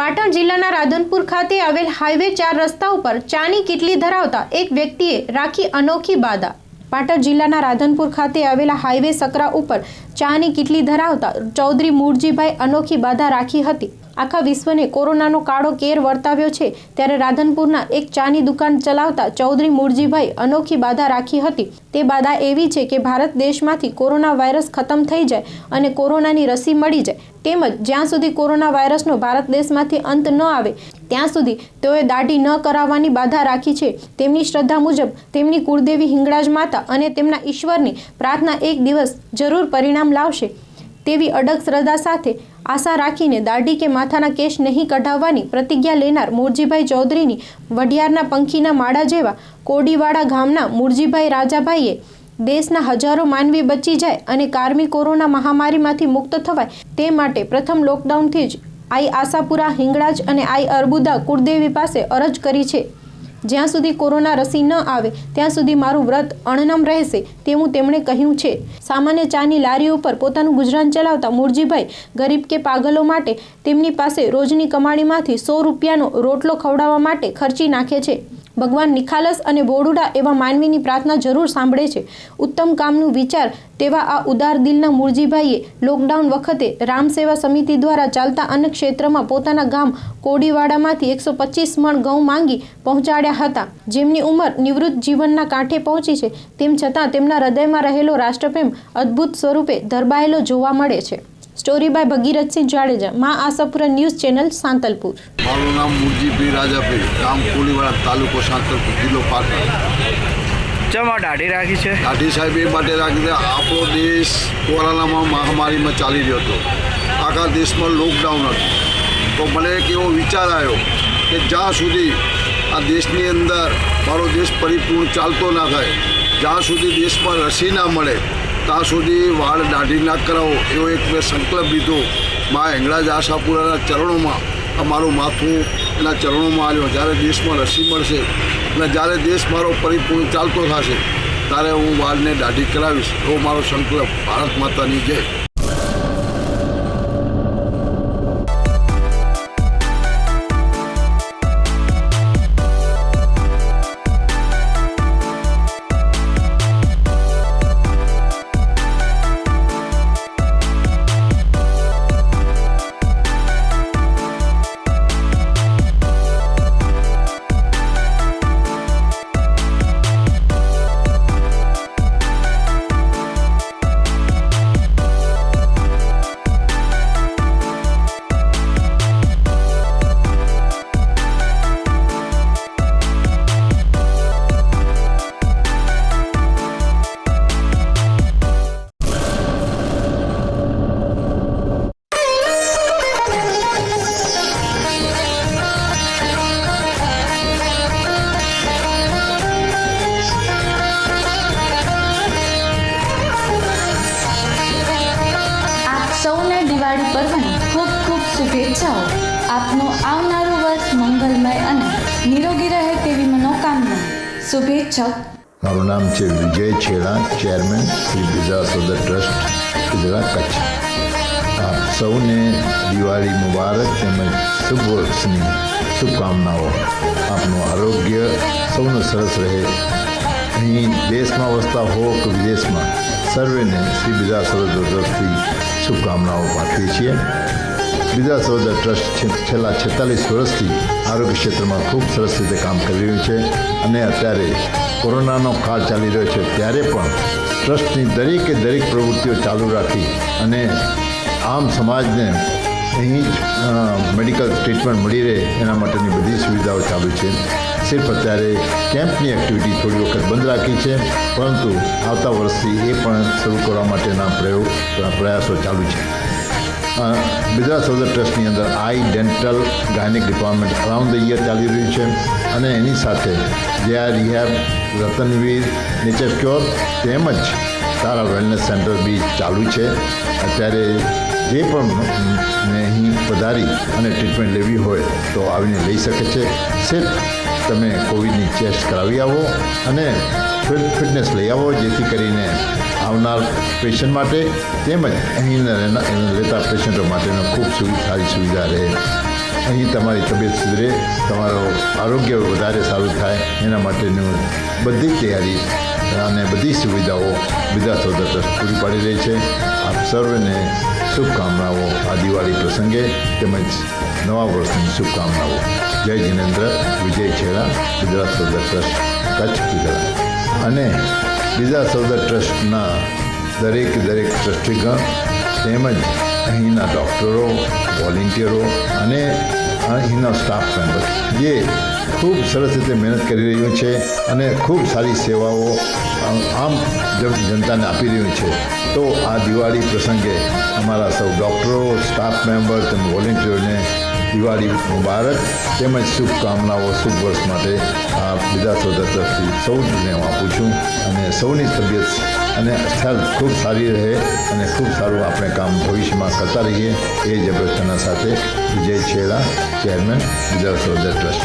પાટણ જિલ્લાના રાધનપુર ખાતે આવેલ હાઈવે ચાર રસ્તા ઉપર ચાની કીટલી ધરાવતા એક વ્યક્તિએ રાખી અનોખી બાધા. પાટણ જિલ્લાના રાધનપુર ખાતે આવેલા હાઈવે સકરા ઉપર ચાની કીટલી ધરાવતા ચૌધરી મૂળજીભાઈ અનોખી બાધા રાખી હતી. આખા વિશ્વને કોરોનાનો કાળો કેર વર્તાવ્યો છે, ત્યારે રાધનપુરના એક ચાની દુકાન ચલાવતા ચૌધરી મૂળજીભાઈ અનોખી બાધા રાખી હતી. તે બાધા એવી છે કે ભારત દેશમાંથી કોરોના વાયરસ ખતમ થઈ જાય અને કોરોનાની રસી મળી જાય. તેમજ જ્યાં સુધી કોરોના વાયરસનો ભારત દેશમાંથી અંત ન આવે, ત્યાં સુધી તેઓએ દાઢી ન કરાવવાની બાધા રાખી છે. તેમની શ્રદ્ધા મુજબ તેમની કુળદેવી હિંગળાજ માતા અને તેમના ઈશ્વરની પ્રાર્થના એક દિવસ જરૂર પરિણામ લાવશે. તેવી અડગ શ્રદ્ધા સાથે આશા રાખીને દાઢી કે માથાના કેશ નહીં કઢાવવાની પ્રતિજ્ઞા લેનાર મૂળજીભાઈ ચૌધરીની વઢિયારના પંખીના માળા જેવા કોડીવાડા ગામના મૂળજીભાઈ રાજાભાઈએ દેશના હજારો માનવી બચી જાય અને કારમી કોરોના મહામારીમાંથી મુક્ત થવાય તે માટે પ્રથમ લોકડાઉનથી જ આઈ આશાપુરા, હિંગળાજ અને આઈ અર્બુદા કુળદેવી પાસે અરજ કરી છે. જ્યાં સુધી કોરોના રસી ન આવે, ત્યાં સુધી મારું વ્રત અણનમ રહેશે તેવું તેમણે કહ્યું છે. સામાન્ય ચાની લારી ઉપર પોતાનું ગુજરાન ચલાવતા મૂળજીભાઈ ગરીબ કે પાગલો માટે તેમની પાસે રોજની કમાણીમાંથી સો રૂપિયાનો રોટલો ખવડાવવા માટે ખર્ચી નાખે છે. ભગવાન નિખાલસ અને બોડુડા એવા માનવીની પ્રાર્થના જરૂર સાંભળે છે. ઉત્તમ કામનું વિચાર તેવા આ ઉદાર દિલના મૂળજીભાઈએ લોકડાઉન વખતે રામ સેવા સમિતિ દ્વારા ચાલતા અન્ન ક્ષેત્રમાં પોતાના ગામ કોડીવાડામાંથી એકસો પચીસ મણ ઘઉં માંગી પહોંચાડ્યા હતા. જેમની ઉંમર નિવૃત્ત જીવનના કાંઠે પહોંચી છે, તેમ છતાં તેમના હૃદયમાં રહેલો રાષ્ટ્રપ્રેમ અદ્ભુત સ્વરૂપે ધરબાયેલો જોવા મળે છે. Story by Bhagirathsinh Jadeja. Maa Ashapura news channel Santalpur. મારું નામ મુરજીભાઈ રાજાભાઈ ગામ કોલીવાડા તાલુકો સાંતલપુર જિલ્લો પાટણ. ચમ દાઢી રાખી છે? દાઢી સાહેબ એ માટે રાખી છે આપણો દેશ કોરોનામાં મહામારીમાં ચાલી રહ્યો હતો. આખા દેશમાં લોકડાઉન હતું. તો મને એક એવો વિચાર આવ્યો કે જ્યાં સુધી આ દેશની અંદર મારો દેશ પરિપૂર્ણ ચાલતો ના થાય જ્યાં સુધી દેશમાં રસી ના મળે ત્યાં સુધી વાળ દાઢી ના કરાવો એવો એક મેં સંકલ્પ લીધો. મા હેંગળાજ આશાપુરાના ચરણોમાં અમારું માથું એના ચરણોમાં આવ્યો જ્યારે દેશમાં રસી મળશે અને જ્યારે દેશ મારો પરિપૂર્ણ ચાલતો થશે, ત્યારે હું વાળને દાઢી કરાવીશ એવો મારો સંકલ્પ. ભારત માતાની જય. આપનું આવનારું વર્ષ મંગલમય અને નિરોગી રહે તેવી મનોકામના. શુભેચ્છક. મારું નામ છે વિજય છેડા, ચેરમેન શ્રી બીજા સદર ટ્રસ્ટ, ગુજરાત કચ્છ. આપ સૌને દિવાળી મુબારક તેમજ શુભ વર્ષની શુભકામનાઓ. આપનું આરોગ્ય સૌનું સરસ રહે. અહીં દેશમાં વસતા હો કે વિદેશમાં સર્વેને શ્રી બીજા સોદર શુભકામનાઓ પાઠવીએ છીએ. બિરજા સોદર ટ્રસ્ટ છેલ્લા છેતાલીસ વર્ષથી આરોગ્ય ક્ષેત્રમાં ખૂબ સરસ રીતે કામ કરી રહ્યું છે અને અત્યારે કોરોનાનો કાળ ચાલી રહ્યો છે ત્યારે પણ ટ્રસ્ટની દરેકે દરેક પ્રવૃત્તિઓ ચાલુ રાખી અને આમ સમાજને અહીં જ મેડિકલ ટ્રીટમેન્ટ મળી રહે એના માટેની બધી સુવિધાઓ ચાલુ છે. સિર્ફ અત્યારે કેમ્પની એક્ટિવિટી થોડી વખત બંધ રાખી છે, પરંતુ આવતા વર્ષથી એ પણ શરૂ કરવા માટેના પ્રયોગ પ્રયાસો ચાલુ છે. બિરલા સોદર ટ્રસ્ટની અંદર eye dental gynaec department around the year ચાલી રહ્યું છે. અને એની સાથે જે આ રિહેબ રતનવીર નેચર ક્યોર તેમજ તારા વેલનેસ સેન્ટર બી ચાલુ છે. અત્યારે જે પણ અહીં પધારી અને ટ્રીટમેન્ટ લેવી હોય તો આવીને લઈ શકે છે. સિર્ફ તમે કોવિડની ચેસ્ટ કરાવી આવો અને ફિટ- ફિટનેસ લઈ આવો, જેથી કરીને આવનાર પેશન્ટ માટે તેમજ અહીં લેતા પેશન્ટો માટેનો ખૂબ સારી સુવિધા રહે. અહીં તમારી તબિયત સુધરે, તમારું આરોગ્ય વધારે સારું થાય. એના માટેનું બધી તૈયારી અને બધી સુવિધાઓ સૌદા ટ્રસ્ટ પૂરી પાડી રહી છે. આપ સર્વને શુભકામનાઓ આ દિવાળી પ્રસંગે તેમજ નવા વર્ષની શુભકામનાઓ. જય જિનેન્દ્ર, વિજય છેડા, ગુજરાત સૌદા ટ્રસ્ટ કચ્છ ગુજરાત. અને બીજા સૌદા ટ્રસ્ટના દરેક દરેક ટ્રસ્ટીગણ તેમજ અહીંના ડૉક્ટરો, વોલેન્ટિયરો અને અહીંના સ્ટાફ મેમ્બર જે ખૂબ સરસ રીતે મહેનત કરી રહ્યું છે અને ખૂબ સારી સેવાઓ આમ જનતાને આપી રહ્યું છે. તો આ દિવાળી પ્રસંગે અમારા સૌ ડૉક્ટરો, સ્ટાફ મેમ્બર તેમજ વોલેન્ટિયરોને દિવાળી મુબારક તેમજ શુભકામનાઓ, શુભ વર્ષ માટે આ બીજા સૌદા તરફથી સૌને હું આપું છું અને સૌની તબિયત અને ખૂબ સારી રહે અને ખૂબ સારું આપણે કામ ભવિષ્યમાં કરતા રહીએ. એ જ અભ્યર્થના સાથે વિજય છેડા, ચેરમેન, બીજા સૌદા ટ્રસ્ટ